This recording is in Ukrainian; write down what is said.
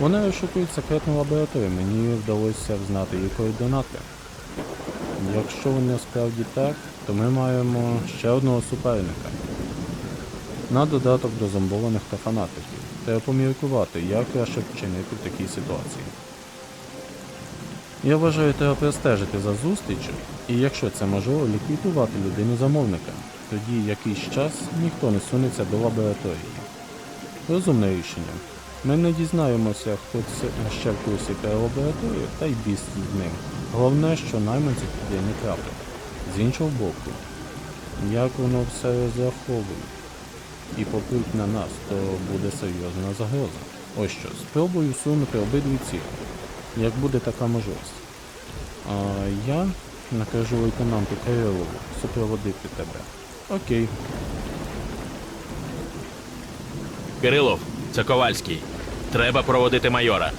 Вони розшукують секретну лабораторію, мені вдалося взнати її координати. Якщо вони справді так, то ми маємо ще одного суперника. На додаток до зомбованих та фанатиків. Треба поміркувати, як краще вчинити в такій ситуації. Я вважаю, треба простежити за зустрічю, і якщо це можливо, ліквідувати людину замовника. Тоді якийсь час ніхто не сунеться до лабораторії. Розумне рішення. Ми не дізнаємося, хто це ще в курсі про лабораторію, та й біс з ним. Головне, що найманці туди не траплять. З іншого боку, як воно все розраховує і попруть на нас, то буде серйозна загроза. Ось що, спробую сунути обидві цілі, як буде така можливість. А я накажу лейтенанту Кирилову супроводити тебе. Окей. Кирилов, це Ковальський. Треба проводити майора.